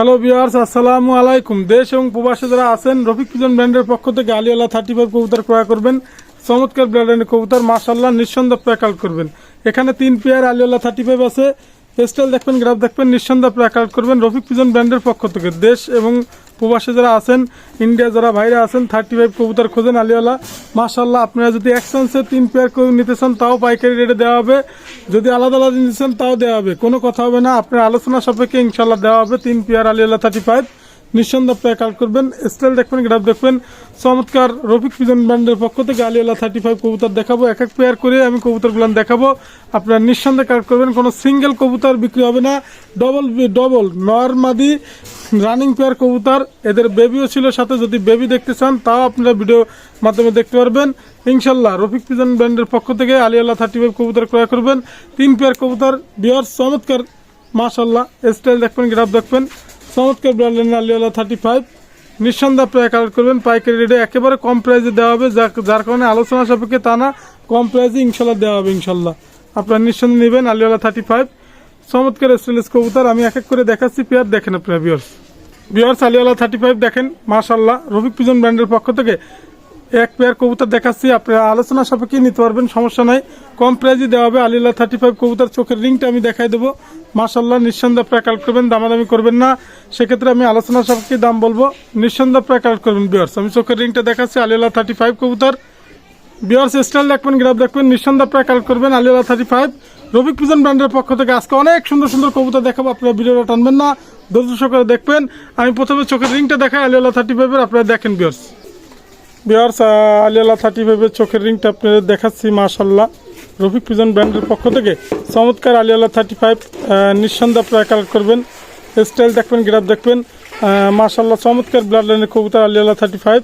Hello বিয়ার্স আসসালামু আলাইকুম দেশ এবং প্রবাসী যারা আছেন রফিক পিজন ব্র্যান্ডের পক্ষ থেকে আলিয়ালা থার্টি ফাইভ কবুতর ক্রয় করবেন। চমৎকার ব্র্যান্ডের কবুতর মাসাল্লাহ নিঃসন্দেহ প্যাকাল করবেন। এখানে তিন পেয়ার আলিয়ালা থার্টি ফাইভ আছে। স্টাইল দেখবেন, গ্রাফ দেখবেন, নিঃসন্দেহ প্যাকাল করবেন রফিক পিজন ব্র্যান্ডের পক্ষ থেকে। দেশ এবং প্রবাসে যারা আছেন, ইন্ডিয়া যারা বাইরে আছেন থার্টি ফাইভ কবুতর খোঁজেন আলিওয়ালা। মাশাল্লাহ আপনারা যদি এক চান্সে তিন পেয়ার করে নিতে চান, তাও পাইকারি রেটে দেওয়া হবে। যদি আলাদা আলাদা নিতে চান, তাও দেওয়া হবে। কোনো কথা হবে না, আপনার আলোচনা সাপেক্ষে ইনশাল্লাহ দেওয়া হবে। তিন পেয়ার আলিওয়ালা থার্টি ফাইভ নিঃসন্দেহ প্রায় কাল করবেন। স্টাইল দেখবেন গ্রাফ দেখবেন। চমৎকার রফিক পিজন ব্র্যান্ডের পক্ষ থেকে আলিয়ালা থার্টি ফাইভ কবুতর দেখাবো। এক এক পেয়ার করে আমি কবুতরগুলো দেখাবো। আপনারা নিঃসন্দেহে কাল করবেন। কোনো সিঙ্গেল কবুতর বিক্রি হবে না। ডবল ডবল নর মাদি রানিং পেয়ার কবুতর। এদের বেবিও ছিল সাথে, যদি বেবি দেখতে চান, তাও আপনারা ভিডিও মাধ্যমে দেখতে পারবেন। ইনশাল্লাহ, রফিক পিজন ব্র্যান্ডের পক্ষ থেকে আলিয়ালা থার্টি ফাইভ কবুতর ক্রয় করবেন। তিন পেয়ার কবুতর বিয়ার চমৎকার, মাশাল্লাহ, স্টাইল দেখবেন গ্রাফ দেখবেন। চমৎকার ব্র্যান্ডের নালিওয়ালা থার্টি ফাইভ নিঃসন্দেহ প্রায় কালেক্ট করবেন, পাইকারি রেটে একেবারে কম প্রাইসে দেওয়া হবে, যার কারণে আলোচনা সাপেক্ষে তা না, কম প্রাইসে ইনশাল্লাহ দেওয়া হবে, ইনশাল্লাহ। আপনারা নিঃসন্দেহে নেবেন আলিয়ালা থার্টি ফাইভ চমৎকার স্টেলেস কবুতর, আমি এক এক করে দেখাচ্ছি, পেয়ার দেখেন আপনারা বিয়ার্স বিয়ার্স আলিয়ালা থার্টি ফাইভ দেখেন, মাশাল্লাহ, রফিক পিজন ব্র্যান্ডের পক্ষ থেকে। এক পেয়ার কবুতর দেখাচ্ছি, আপনারা আলোচনা সাপেক্ষে নিতে পারবেন, সমস্যা নাই। কম প্রাইজে দেওয়া হবে আলিল্লা থার্টি ফাইভ কবুতর চোখের রিংটা আমি দেখাই দেবো। মাশাল্লাহ নিঃসন্দেহ প্রায় কালেক্ট করবেন, দামাদামি করবেন না। সেক্ষেত্রে আমি আলোচনা সাপেক্ষে দাম বলব। নিঃসন্দেহ প্রায় কালেক্ট করবেন বিয়ার্স আমি চোখের রিংটা দেখাচ্ছি আলিল্লা থার্টি ফাইভ কবুতর। বিয়ার্স স্টাইল দেখবেন গ্রাফ দেখবেন, নিঃসন্দেহ প্রায় কালেক্ট করবেন আলিয়ালা থার্টি ফাইভ রবিক পিজন ব্র্যান্ডের পক্ষ থেকে আজকে অনেক সুন্দর সুন্দর কবুতর দেখাবো, আপনারা ভিডিওটা টানবেন না সহকারে দেখবেন। আমি প্রথমে চোখের রিংটা দেখাই আলিয়ালা থার্টি ফাইভের আপনারা দেখেন বিয়ার্স বিয়ার্স আলিয়ালা থার্টি ফাইভের চোখের রিংটা আপনাদের দেখাচ্ছি মাশাল্লাহ রফিক পিজন ব্র্যান্ডের পক্ষ থেকে চমৎকার আলিয়ালা থার্টি ফাইভ নিঃসন্দেহ প্রায় কালেক্ট করবেন স্টাইল দেখবেন গ্রাফ দেখবেন। মাশাল্লাহ চমৎকার ব্লাড লাইনের কবুতর আলিয়ালা থার্টি ফাইভ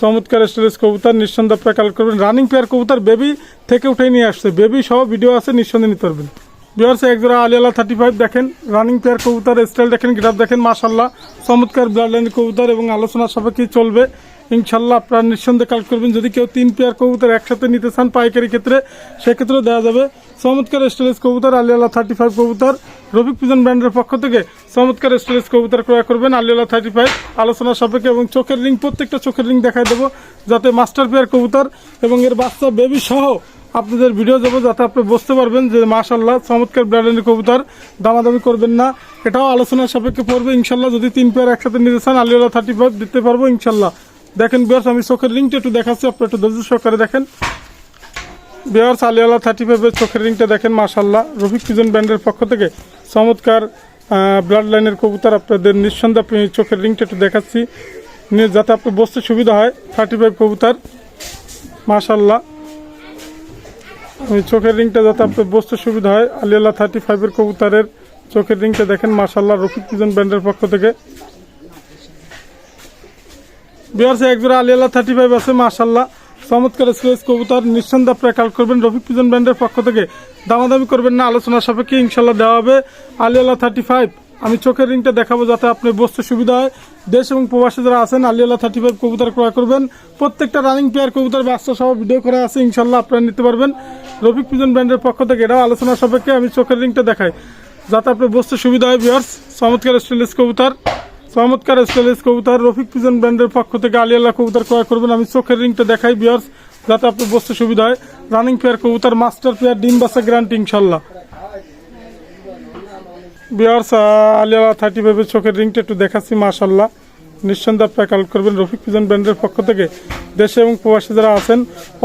চমৎকার স্টাইলিশ কবুতর, নিঃসন্দেহ প্রায় কালেক্ট করবেন। রানিং পেয়ার কবুতর বেবি থেকে উঠে নিয়ে আসছে। বেবি সহ ভিডিও আছে, নিঃসন্দেহে নিতে পারবেন। বিয়ার্স একজোড়া আলিয়ালা থার্টি ফাইভ দেখেন রানিং পেয়ার কবুতর স্টাইল দেখেন গ্রাফ দেখেন মাশাল্লাহ চমৎকার ব্লাড লাইনের কবুতর এবং আলোচনা সাপেক্ষেই চলবে। ইনশাল্লাহ আপনারা নিঃসন্দেহে কালেক্ট করবেন। যদি কেউ তিন পেয়ার কবুতর একসাথে নিতে চান পাইকারি ক্ষেত্রে, সেক্ষেত্রেও দেওয়া যাবে। চমৎকার স্টাইলিশ কবুতর, আলিয়ালা থার্টি ফাইভ কবুতর। রফিক পিজন ব্র্যান্ডের পক্ষ থেকে চমৎকার স্টাইলিশ কবুতর ক্রয় করবেন আলিয়ালা থার্টি ফাইভ আলোচনা সাপেক্ষে এবং চোখের রিং প্রত্যেকটা চোখের রিং দেখাই দেবো, যাতে মাস্টার পেয়ার কবুতর এবং এর বাচ্চা বেবি সহ আপনাদের ভিডিও দেবো, যাতে আপনি বুঝতে পারবেন যে মাশাল্লাহ চমৎকার ব্র্যান্ডের কবুতর দামাদামি করবেন না। এটাও আলোচনার সাপেক্ষে পড়বে। ইনশাল্লাহ যদি তিন পেয়ার একসাথে নিতে চান, আলিয়ালা থার্টি ফাইভ দিতে পারব ইনশাল্লাহ দেখেন বিয়ার্স আমি চোখের রিংটা একটু দেখাচ্ছি আপনি একটু ধৈর্য সহকারে দেখেন। বিয়ার্স আলিয়ালা থার্টি ফাইভের চোখের রিংটা দেখেন মাশাল্লাহ রফিক পিজন ব্র্যান্ডের পক্ষ থেকে চমৎকার ব্লাড লাইনের কবুতর আপনাদের নিঃসন্দেহে আপনি চোখের রিংটা একটু দেখাচ্ছি। নিয়ে যাতে আপনার বসতে সুবিধা হয় থার্টি ফাইভ কবুতর মাশাল্লাহ আমি চোখের রিংটা যাতে আপনার বসতে সুবিধা হয়, আলিয়ালা থার্টি ফাইভের কবুতরের চোখের রিংটা দেখেন মাশাল্লাহ রফিক পিজন ব্র্যান্ডের পক্ষ থেকে। বিহার একজোড়া আলিয়ালা থার্টি ফাইভ আছে মাশাল্লাহ চমৎকার স্পেস কবুতর নিঃসন্দেহ আপনারা কাল করবেন। রফিক পিজন ব্র্যান্ডের পক্ষ থেকে দামাদামি করবেন না, আলোচনা সাপেক্ষে ইনশাল্লাহ দেওয়া হবে। আলিয়ালা থার্টি ফাইভ আমি চোখের রিংটা দেখাবো যাতে আপনি বসতে সুবিধা হয়। দেশ এবং প্রবাসী যারা আছেন, আলিয়ালা থার্টি ফাইভ কবুতর ক্রয় করবেন। প্রত্যেকটা রানিং প্লেয়ার কবুতর বাচ্চা সহ ভিডিও করা আছে ইনশাল্লাহ আপনারা নিতে পারবেন। রফিক পিজন ব্র্যান্ডের পক্ষ থেকে এটাও আলোচনা সাপেক্ষে আমি চোখের রিংটা দেখাই। যাতে আপনি বসতে সুবিধা হয় ভিওর্স চমৎকার স্টেনলেস কবুতর। চমৎকার স্টাইলিশ কবুতর, রফিক পিজন ব্র্যান্ডের পক্ষ থেকে আলিয়াল্লাহ কবুতর ক্রয় করবেন। আমি চোখের রিংটা দেখাই বিয়ার্স যাতে আপনি বসতে সুবিধা হয়। রানিং পেয়ার কবুতর মাস্টার পেয়ার ডিম বাসা গ্যারান্টি ইনশাল্লাহ বিয়ার্স আলিয়ালা থার্টি ফাইভের চোখের রিংটা একটু দেখাচ্ছি মাশাল্লাহ নিঃসন্দেহে আপনারা কালেক্ট করবেন রফিক পিজন ব্র্যান্ডের পক্ষ থেকে। দেশে এবং প্রবাসী যারা আছেন,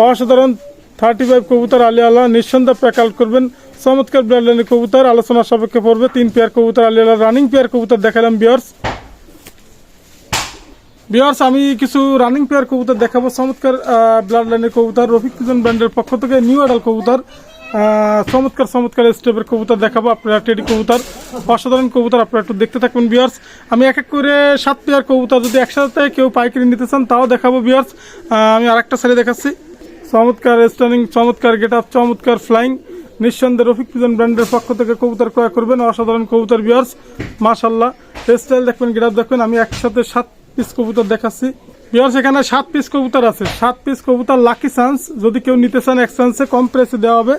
অসাধারণ থার্টি ফাইভ কবুতর আলিয়ালা নিঃসন্দেহে আপনারা কালেক্ট করবেন। চমৎকার ব্র্যান্ডের কবুতর, আলোচনা সাপেক্ষে পড়বে তিন পেয়ার কবুতর আলিয়ালা রানিং পেয়ার কবুতর দেখালাম বিয়ার্স বিয়ার্স আমি কিছু রানিং পেয়ার কবুতর দেখাবো। চমৎকার ব্লাড লাইনের কবুতর রফিক পিজন ব্র্যান্ডের পক্ষ থেকে নিউ আডাল কবুতর চমৎকার চমৎকার স্টেপের কবুতর দেখাবো আপনারা টেডি কবুতর, অসাধারণ কবুতর আপনারা একটু দেখতে থাকবেন বিয়ার্স আমি এক এক করে সাত পেয়ার কবুতর যদি একসাথে কেউ পাইকারি নিতে চান, তাও দেখাবো বিয়ার্স আমি আরেকটা সাইডে দেখাচ্ছি। চমৎকার স্টার্নিং চমৎকার গেট আপ চমৎকার ফ্লাইং নিঃসন্দেহে রফিক পিজন ব্র্যান্ডের পক্ষ থেকে কবুতর ক্রয় করবেন, অসাধারণ কবুতর বিয়ার্স মাশাল্লাহ স্টাইল দেখবেন গেট আপ দেখবেন। আমি একসাথে সাত পিস কবুতর দেখাচ্ছি। বিয়ার্স এখানে সাত পিস কবুতর আছে। সাত পিস কবুতর লাকি চান্স যদি কেউ নিতে চান এক চান্সে কম প্রাইসে দেওয়া হবে।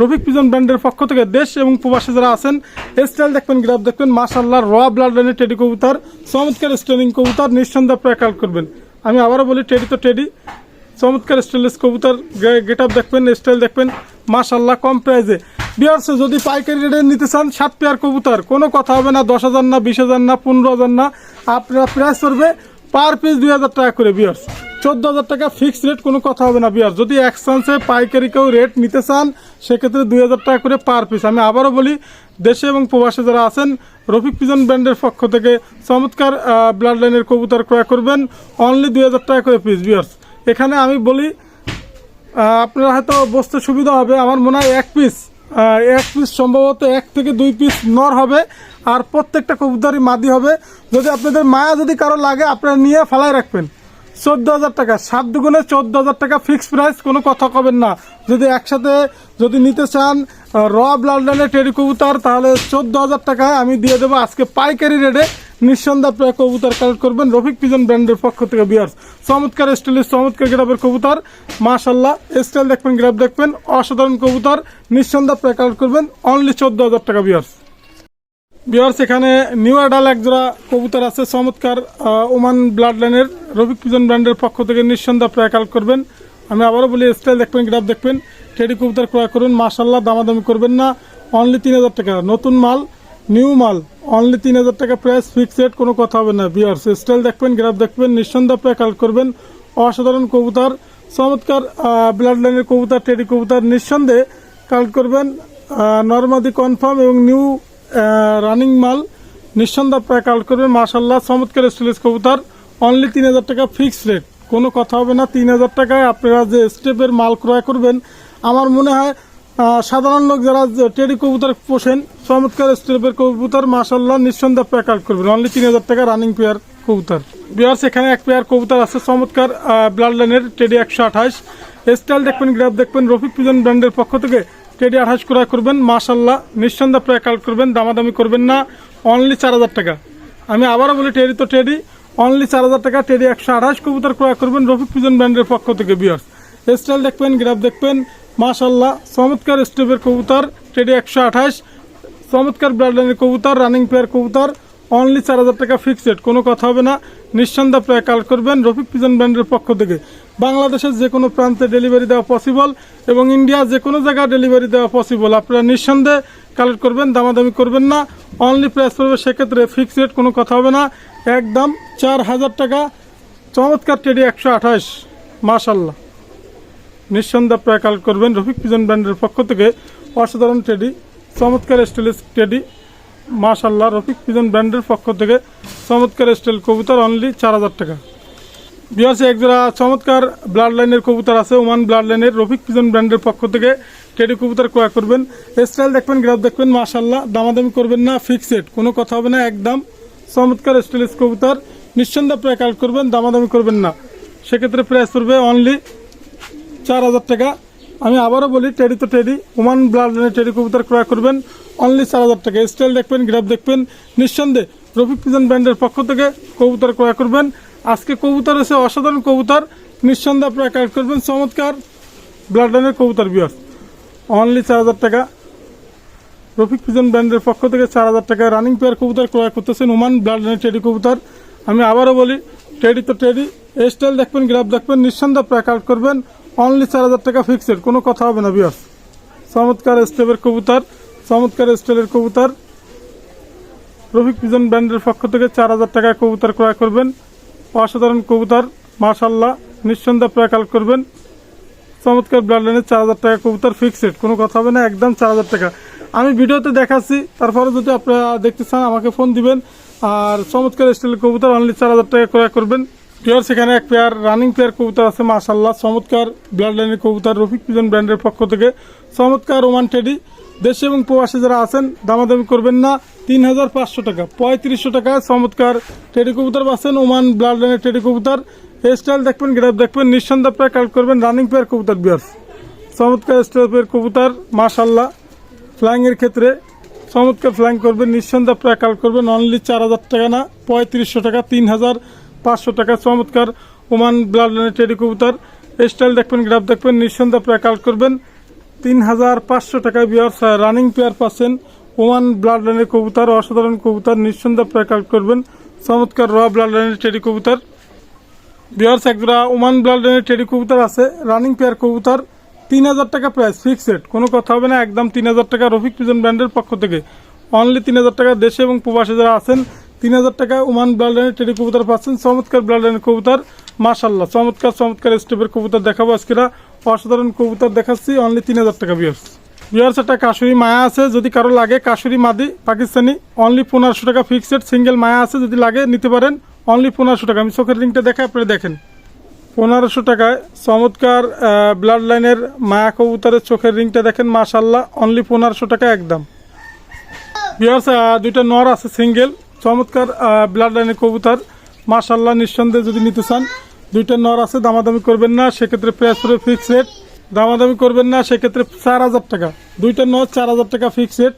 রফিক পিজন ব্র্যান্ডের পক্ষ থেকে দেশ এবং প্রবাসী যারা আছেন স্টাইল দেখবেন গ্রাফ দেখবেন মাশাল্লাহ র ব্লাড লাইনের টেডি কবুতর, চমৎকার স্টেলিং কবুতর, নিঃসন্দেহ কাল করবেন। আমি আবারও বলি টেডি তো টেডি চমৎকার স্টাইলিশ কবুতর গেট আপ দেখবেন স্টাইল দেখবেন মাশাল্লাহ কম প্রাইজে বিয়ার্সে যদি পাইকারি রেটে নিতে চান, সাত পেয়ার কবুতর। কোনো কথা হবে না, দশ হাজার না, বিশ হাজার না, পনেরো হাজার না। আপনারা প্রাইস করবে পার পিস দুই হাজার টাকা করে বিয়ার্স চোদ্দ হাজার টাকা ফিক্সড রেট কোনো কথা হবে না বিয়ার যদি এক্সচেঞ্জে পাইকারি কেউ রেট নিতে চান, সেক্ষেত্রে দুই হাজার টাকা করে পার পিস আমি আবারও বলি, দেশে এবং প্রবাসে যারা আছেন, রফিক পিজন ব্র্যান্ডের পক্ষ থেকে চমৎকার ব্লাড লাইনের কবুতর ক্রয় করবেন। অনলি দুই হাজার টাকা করে পিস বিয়ার্স এখানে আমি বলি আপনারা হয়তো বসতে সুবিধা হবে, আমার মনে হয় এক পিস এক পিস সম্ভবত এক থেকে দুই পিস নর হবে, আর প্রত্যেকটা কবুতরই মাদি হবে। যদি আপনাদের মায়া যদি কারও লাগে, আপনারা নিয়ে ফালাই রাখবেন। চোদ্দ হাজার টাকা, সাত দুগুণে চোদ্দ হাজার টাকা ফিক্সড প্রাইস কোনো কথা কবেন না। যদি একসাথে যদি নিতে চান র লাইনের টেরি কবুতর, তাহলে চোদ্দ হাজার টাকায় আমি দিয়ে দেবো আজকে পাইকারি রেটে নিঃসন্দেহ আপনারা কবুতর কালেক্ট করবেন। রফিক পিজন ব্র্যান্ডের পক্ষ থেকে বিয়ার্স চমৎকার স্টাইলিশ চমৎকার গ্রাফের কবুতর। মাশাল্লাহ স্টাইল দেখবেন গ্রাফ দেখবেন, অসাধারণ কবুতর। নিঃসন্দেহ আপনারা কালেক্ট করবেন। অনলি চোদ্দ হাজার টাকা বিয়ার্স বিয়ার্স এখানে নিউ আডাল এক জোড়া কবুতর আছে, চমৎকার ওমান ব্লাড লাইনের রফিক পিজন ব্র্যান্ডের পক্ষ থেকে নিঃসন্দেহ আপনারা কালেক্ট করবেন। আমি আবারও বলি স্টাইল দেখবেন গ্রাফ দেখবেন। টেডি কবুতর ক্রয় করুন মাশাল্লাহ দামাদামি করবেন না। অনলি তিন হাজার টাকা। নতুন মাল নিউ মাল অনলি তিন হাজার টাকা প্রাইস ফিক্স রেট কোনো কথা হবে না। বিয়ার্স স্টাইল দেখবেন গ্রাফ দেখবেন, নিঃসন্দেহ আপনারা কালেক্ট করবেন। অসাধারণ কবুতর, চমৎকার ব্লাড লাইনের কবুতর টেডি কবুতর, নিঃসন্দেহে কালেক্ট করবেন। নর্মাদি কনফার্ম এবং নিউ রানিং মাল, নিঃসন্দেহ আপনারা কালেক্ট করবেন। মাশাল্লাহ চমৎকার স্টাইলিশ কবুতর অনলি তিন হাজার টাকা ফিক্স রেট কোনো কথা হবে না, তিন হাজার টাকায় আপনারা যে স্টেপের মাল ক্রয় করবেন, আমার মনে হয় সাধারণ লোক যারা টেডি কবুতর পোষেন, চমৎকার স্টেপের কবুতর মাশাল্লাহ নিঃসন্দেহ আপনারা কালেক্ট করবেন। অনলি তিন হাজার টাকা রানিং পেয়ার কবুতর। বিয়ার্স এখানে এক পেয়ার কবুতর আছে, চমৎকার ব্লাড লাইনের টেডি একশো আঠাশ। স্টাইল দেখবেন গ্রাফ দেখবেন রফিক পিজন ব্র্যান্ডের পক্ষ থেকে টেডি আঠাশ ক্রয় করবেন মাশাল্লাহ নিঃসন্দেহ আপনারা কালেক্ট করবেন, দামাদামি করবেন না অনলি চার হাজার টাকা। আমি আবারও বলি টেডি তো টেডি অনলি চার হাজার টাকা টেডি একশো আঠাশ কবুতর ক্রয় করবেন রফিক পিজন ব্র্যান্ডের পক্ষ থেকে বিয়ার্স স্টাইল দেখবেন, গ্রাফ দেখবেন। মাশাল্লাহ চমৎকার স্টেপের কবুতর টেডি একশো আঠাশ। চমৎকার ব্রাডলাইনের কবুতর রানিং পেয়ার কবুতর। অনলি চার হাজার টাকা ফিক্সড কোনো কথা হবে না। নিঃসন্দেহ প্রায় কাল করবেন রফিক পিজন ব্র্যান্ডের পক্ষ থেকে। বাংলাদেশের যে কোনো প্রান্তে ডেলিভারি দেওয়া পসিবল এবং ইন্ডিয়া যে কোনো জায়গায় ডেলিভারি দেওয়া পসিবল আপনারা নিঃসন্দেহে কালেক্ট করবেন, দামাদামি করবেন না। অনলি প্রাইস পড়বে, সেক্ষেত্রে ফিক্স রেট কোনো কথা হবে না। একদম চার হাজার টাকা। চমৎকার টেডি একশো আঠাশ। মাশাল্লাহ নিঃসন্দেহে আপনারা করবেন রফিক পিজন ব্র্যান্ডের পক্ষ থেকে অসাধারণ টেডি, চমৎকার স্টাইলিশ টেডি মাশাল্লাহ রফিক পিজন ব্র্যান্ডের পক্ষ থেকে চমৎকার স্টাইল কবুতর অনলি চার হাজার টাকা। বিহাসে একজোড়া চমৎকার ব্লাড লাইনের কবুতর আছে, ওমান ব্লাড লাইনের রফিক পিজন ব্র্যান্ডের পক্ষ থেকে টেডি কবুতর ক্রয় করবেন। স্টাইল দেখবেন, গ্রাফ দেখবেন মাশাল্লাহ দামাদামি করবেন না ফিক্সড কোনো কথা হবে না, একদম চমৎকার স্টাইলিশ কবুতর। নিঃসন্দেহে প্রায় কালেক্ট করবেন, দামাদামি করবেন না। সেক্ষেত্রে প্রাইস পড়বে অনলি চার হাজার টাকা। আমি আবারও বলি টেডি তো টেডি ওমান ব্লাড টেডি কবুতর ক্রয় করবেন অনলি চার হাজার টাকা। স্টাইল দেখবেন গ্রাফ দেখবেন, নিঃসন্দেহে রফিক পিজন ব্র্যান্ডের পক্ষ থেকে কবুতর ক্রয় করবেন। আজকে কবুতর এসে অসাধারণ কবুতর। নিঃসন্দেহে আপনারা কালেক্ট করবেন। চমৎকার ব্লাড লাইনের কবুতর বিয়ার অনলি চার হাজার টাকা। রফিক পিজন ব্র্যান্ডের পক্ষ থেকে চার হাজার টাকা। রানিং পেয়ার কবুতর ক্রয় করতেছেন ওমান ব্লাড লাইনের টেডি কবুতর। আমি আবারও বলি টেডি তো টেডি স্টাইল দেখবেন গ্রাফ দেখবেন, নিঃসন্দেহে আপনারা কালেক্ট করবেন। অনলি চার হাজার টাকা ফিক্সড কোনো কথা হবে না বিয়াস চমৎকার স্টেপের কবুতর, চমৎকার স্টাইলের কবুতর। রফিক পিজন ব্র্যান্ডের পক্ষ থেকে চার হাজার টাকায় কবুতর ক্রয় করবেন। অসাধারণ কবুতর মাশাল্লাহ নিঃসন্দেহে কালেক্ট করবেন। চমৎকার লাইনের চার হাজার টাকা কবুতর ফিক্সড কোনো কথা হবে না, একদম চার হাজার টাকা। আমি ভিডিওতে দেখাচ্ছি, তারপরে যদি আপনারা দেখতে চান, আমাকে ফোন দিবেন। আর চমৎকার স্টাইলের কবুতর অনলি চার হাজার টাকা ক্রয় করবেন। পেয়ার সেখানে এক পেয়ার রানিং পেয়ার কবুতর আছে মাশাল্লাহ চমৎকার ব্লাড লাইনের কবুতর, রফিক পিজন ব্র্যান্ডের পক্ষ থেকে। চমৎকার ওমান টেডি দেশে এবং প্রবাসী যারা আছেন, দামাদামি করবেন না। তিন হাজার পাঁচশো টাকা, পঁয়ত্রিশশো টাকা চমৎকার টেডি কবুতর পাচ্ছেন ওমান ব্লাড লাইনের টেডি কবুতর। স্টাইল দেখবেন গ্রাফ দেখবেন, নিঃসন্দেহ প্রায় কালেক্ট করবেন রানিং পেয়ার কবুতর বিয়ার্স চমৎকার স্টেপের কবুতর মাশাল্লাহ ফ্লাইংয়ের ক্ষেত্রে চমৎকার ফ্লাইং করবেন, নিঃসন্দেহ প্রায় কালেক্ট করবেন। অনলি চার হাজার টাকা না, পঁয়ত্রিশশো টাকা তিন হাজার পাঁচশো টাকা, চমৎকার ওমান ব্লাড লাইনের টেডি কবুতর। স্টাইল দেখবেন গ্রাফ দেখবেন, নিঃসন্দেহ প্রায় কালেক্ট করবেন। তিন হাজার পাঁচশো টাকায় বিয়ার রানিং পেয়ার পাচ্ছেন ওমান ব্লাড লাইনের কবুতর, অসাধারণ কবুতর, নিঃসন্দেহ প্রায় কালেক্ট করবেন। চমৎকার র ব্লাড লাইনের টেডি কবুতর। বিয়ার্স একজোড়া ওমান ব্লাড লাইনের টেডি কবুতর আছে রানিং পেয়ার কবুতর। তিন হাজার টাকা প্রাইস ফিক্সড কোনো কথা হবে না, একদম তিন হাজার টাকা রফিক পিজন ব্র্যান্ডের পক্ষ থেকে। অনলি তিন হাজার টাকা দেশে এবং প্রবাসে যারা আছেন তিন হাজার টাকা ওমান ব্লাড লাইনের টেডি কবুতর পাচ্ছেন। চমৎকার ব্লাড লাইনের কবুতর মাশাল্লাহ চমৎকার চমৎকার স্টেপের কবুতর দেখাবো আজকেরা অসাধারণ কবুতর দেখাচ্ছি অনলি তিন হাজার টাকা বিয়ার্স বিয়ার্স একটা কাশুরি মায়া আছে, যদি কারও লাগে, কাশুরি মাদি, পাকিস্তানি অনলি পনেরোশো টাকা ফিক্সড সিঙ্গেল মায়া আছে, যদি লাগে, নিতে পারেন অনলি পনেরোশো টাকা। আমি চোখের রিংটা দেখে আপনারা দেখেন। পনেরোশো টাকায় চমৎকার ব্লাড লাইনের মায়া কবুতরের চোখের রিংটা দেখেন মাশাল্লাহ অনলি পনেরোশো টাকা একদম। বিয়ার্স দুইটা নর আছে সিঙ্গেল চমৎকার ব্লাড লাইনের কবুতর। মাশাল্লাহ নিঃসন্দেহে যদি নিতে চান, দুইটা নর আছে, দামাদামি করবেন না, সেক্ষেত্রে প্রাইস পড়বে ফিক্স রেট দামাদামি করবেন না, সেক্ষেত্রে চার হাজার টাকা। দুইটা নর, চার হাজার টাকা ফিক্স রেট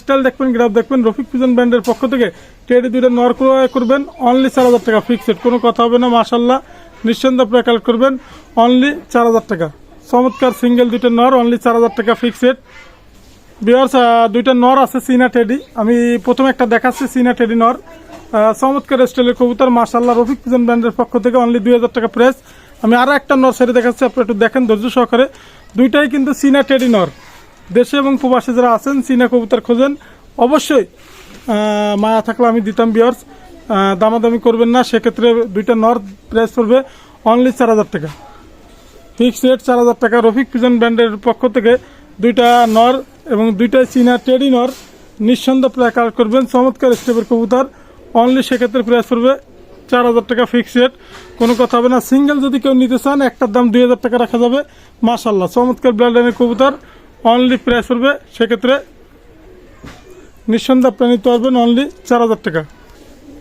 স্টাইল দেখবেন গ্রাফ দেখবেন, রফিক পিজন ব্র্যান্ডের পক্ষ থেকে টেডি দুইটা নর ক্রয় করবেন অনলি চার হাজার টাকা ফিক্স রেট কোনো কথা হবে না মাশাল্লাহ নিঃসন্দেহে আপনারা কালেক্ট করবেন অনলি চার হাজার টাকা। চমৎকার সিঙ্গেল দুইটা নর অনলি চার হাজার টাকা ফিক্স রেট বিয়ার্স দুইটা নর আছে সিনা টেডি আমি প্রথমে একটা দেখাচ্ছি সিনা টেডি নর। চমৎকার স্টাইলের কবুতর মার্শাল্লাহ রফিক পিজন ব্র্যান্ডের পক্ষ থেকে অনলি দুই হাজার টাকা প্রাইস আমি আরও একটা নর সেরে দেখাচ্ছি আপনি একটু দেখেন, ধৈর্য সহকারে। দুইটাই কিন্তু সিনা টেডি নর। দেশে এবং প্রবাসে যারা আছেন সিনা কবুতর খোঁজেন। অবশ্যই মায়া থাকলে আমি দিতাম বিয়ার্স দামাদামি করবেন না, সেক্ষেত্রে দুইটা নর প্রাইস পড়বে অনলি চার হাজার টাকা। ফিক্সড রেট চার হাজার টাকা, রফিক পিজন ব্র্যান্ডের পক্ষ থেকে। দুইটা নর এবং দুইটা চীনা টেডি নর নিঃসন্দেহ প্রায় কাজ করবেন। চমৎকার স্টেপের কবুতর। অনলি সেক্ষেত্রে প্রাইস পড়বে চার হাজার টাকা ফিক্স রেট কোনো কথা হবে না। সিঙ্গেল যদি কেউ নিতে চান, একটার দাম দুই হাজার টাকা রাখা যাবে। মাশাল্লাহ চমৎকার ব্র্যান্ডের কবুতর। অনলি প্রাইস পড়বে সেক্ষেত্রে নিঃসন্দেহ আপনি নিতে পারবেন অনলি চার হাজার টাকা।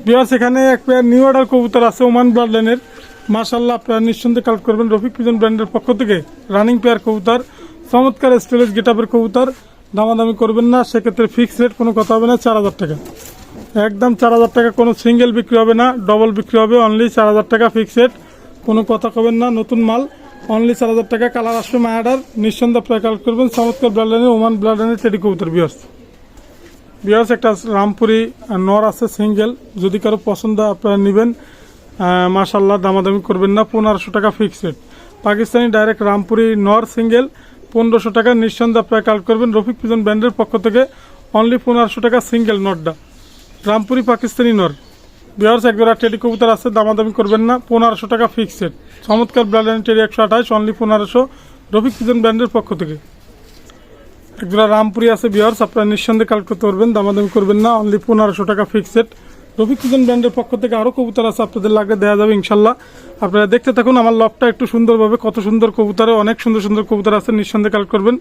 বিহার সেখানে এক পেয়ার নিউ অর্ডার কবুতর আছে ওমান ব্লাড লাইনের মার্শাল্লাহ আপনারা নিঃসন্দেহে কালেক্ট করবেন। রফিক পিজন ব্র্যান্ডের পক্ষ থেকে রানিং পেয়ার কবুতর। চমৎকার স্টেলেজ গেটআপের কবুতর। দামাদামি করবেন না, সেক্ষেত্রে ফিক্স রেট কোনো কথা হবে না, চার হাজার টাকা। একদম চার হাজার টাকা, কোনো সিঙ্গেল বিক্রি হবে না ডবল বিক্রি হবে অনলি চার হাজার টাকা ফিক্স রেট কোনো কথা কবেন না, নতুন মাল অনলি চার হাজার টাকা। কালার আসবে মায়াডার, নিঃসন্দেহে আপনারা কালেক্ট করবেন। চমৎকার ব্লাড লাইনের ওমান ব্লাড লাইনের টেডি কবুতর বিয়ার্স বিয়ার্স একটা রামপুরি নর আছে সিঙ্গেল যদি কারও পছন্দ আপনারা নেবেন। মাশাল্লাহ দামাদামি করবেন না, পনেরোশো টাকা ফিক্সড পাকিস্তানি ডাইরেক্ট রামপুরি নর সিঙ্গেল পনেরোশো টাকা নিঃসন্দেহে আপনারা কালেক্ট করবেন রফিক পিজন ব্র্যান্ডের পক্ষ থেকে। অনলি পনেরোশো টাকা সিঙ্গেল নটটা রামপুরি পাকিস্তানি নর। বিহার একজোড়া টেডি কবুতর আছে, দামাদামি করবেন না। পনেরোশো টাকা ফিক্সড চমৎকার ব্র্যান্ড টেডি একশো আঠাশ অনলি পনেরোশো। রফিক পিজন ব্র্যান্ডের পক্ষ থেকে। একজোড়া রামপুরি আছে বিহার্স আপনারা নিঃসন্দেহে কালেক্ট করতে পারবেন, দামাদামি করবেন না। অনলি পনেরোশো টাকা ফিক্সড রফিক কিজন ব্র্যান্ডের পক্ষ থেকে আরও কবুতর আছে আপনাদের লাগলে দেওয়া যাবে ইনশাল্লাহ। আপনারা দেখতে থাকুন আমার লবটা একটু সুন্দরভাবে কত সুন্দর কবুতরে অনেক সুন্দর সুন্দর কবুতর আছে নিঃসন্দেহে কালেক্ট করবেন।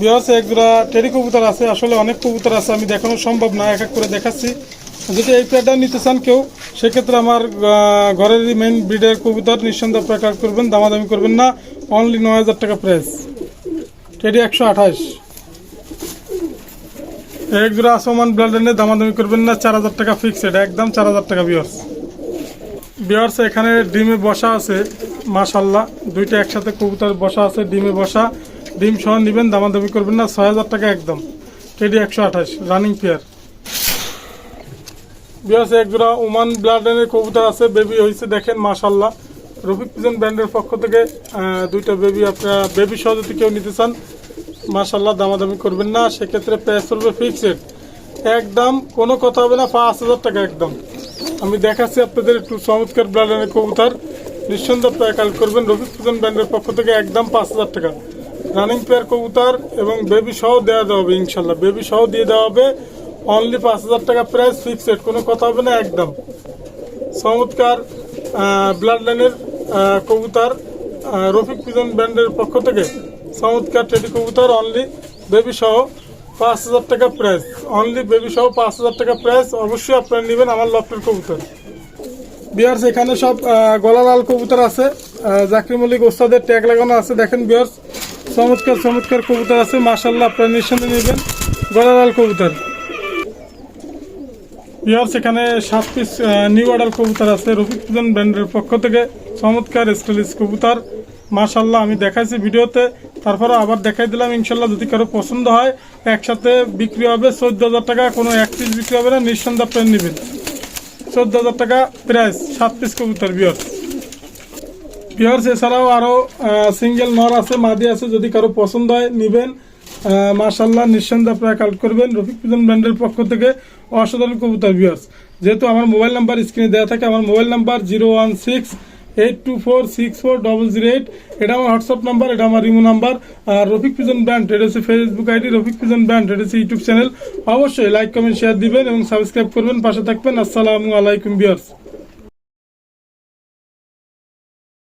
বিহার্স একজোড়া টেরি কবুতর আছে আসলে অনেক কবুতর আছে আমি দেখানো সম্ভব না এক এক করে দেখাচ্ছি। যদি এই প্যাডটা নিতে চান কেউ সেক্ষেত্রে আমার আহ, ঘরের মেইন ব্রিডের কবুতর নিঃসন্দেহে আপনারা কালেক্ট করবেন দামাদামি করবেন না অনলি নয় হাজার টাকা প্রাইস টেডি একশো আঠাশ। এক জোড়া আসমান ব্লাডেনে দামাদামি করবেন না, চার হাজার টাকা ফিক্সড একদম চার হাজার টাকা বিয়ার্স বিয়ার্স এখানে ডিমে বসা আছে মাশাল্লাহ দুইটা একসাথে কবুতর বসা আছে, ডিমে বসা। ডিম সহ নেবেন, দামাদামি করবেন না, ছয় হাজার টাকা একদম। টেডি একশো আঠাশ রানিং পেয়ার বিয়ার্স এক জোড়া ওমান ব্লাডেনের কবুতর আছে বেবি হয়েছে দেখেন মাশাল্লাহ রফিক পিজন ব্র্যান্ডের পক্ষ থেকে দুইটা বেবি আপনারা বেবি সহ কেউ নিতে চান মাশাল্লাহ দামাদামি করবেন না, সেক্ষেত্রে প্রাইস পড়বে ফিক্সড একদম কোনো কথা হবে না, পাঁচ হাজার টাকা একদম। আমি দেখাচ্ছি আপনাদের একটু চমৎকার ব্র্যান্ডের কবুতর। নিঃসন্দেহ প্রায় কালেক্ট করবেন রফিক পিজন ব্র্যান্ডের পক্ষ থেকে একদম পাঁচ হাজার টাকা। রানিং পেয়ার কবুতর এবং বেবি সহ দেওয়া দেওয়া হবে ইনশাল্লাহ বেবি সহ দিয়ে দেওয়া হবে। অনলি পাঁচ হাজার টাকা প্রাইস ফিক্সড কোনো কথা হবে না, একদম। চমৎকার ব্লাড লাইনের কবুতার রফিক পিজন ব্র্যান্ডের পক্ষ থেকে চমৎকার টেডি কবুতর অনলি বেবি সহ পাঁচ হাজার টাকা প্রাইস অনলি বেবি সহ পাঁচ হাজার টাকা প্রাইস অবশ্যই আপনারা নেবেন আমার লফটের কবুতর। বিয়ার্স এখানে সব গলালাল কবুতর আছে। জাকির মল্লিক ওস্তাদের ট্যাগ লাগানো আছে। দেখেন বিয়ার্স চমৎকার চমৎকার কবুতর আছে। মাশাল্লাহ আপনারা নিঃসন্দেহে নেবেন গলালাল কবুতর। বিহার সেখানে সাত পিস নিউ অর্ডার কবুতর আছে। রফিক ব্র্যান্ডের পক্ষ থেকে চমৎকার স্টাইলিশ কবুতর। মাশাল্লাহ আমি দেখাইছি ভিডিওতে, তারপরে আবার দেখাই দিলাম ইনশাল্লাহ যদি কারও পছন্দ হয়, একসাথে বিক্রি হবে চোদ্দ হাজার টাকা, কোনো এক পিস বিক্রি হবে না, নিঃসন্দেহ আপনারা নেবেন। চোদ্দ হাজার টাকা প্রাইস সাত পিস কবুতর বিয়ার বিয়ার্স এছাড়াও আরও সিঙ্গেল নর আছে, মাদি আছে, যদি কারও পছন্দ হয়, নেবেন। মাশাল্লাহ নিঃসন্দেহে আপনারা কালেক্ট করবেন। রফিক পিজন ব্র্যান্ডের পক্ষ থেকে অসাধারণ কবুতর বিয়ার্স যেহেতু আমার মোবাইল নাম্বার স্ক্রিনে দেওয়া থাকে, আমার mobile number zero one six eight two four six four double zero eight এটা আমার হোয়াটসঅ্যাপ নাম্বার এটা আমার রিমো নাম্বার আর রফিক পিজন ব্র্যান্ড এটা হচ্ছে Facebook ID Rafiq pigeon brand এটা হচ্ছে ইউটিউব চ্যানেল অবশ্যই লাইক কমেন্ট শেয়ার দিবেন এবং সাবস্ক্রাইব করবেন। পাশে থাকবেন। আসসালামু আলাইকুম বিয়ার্স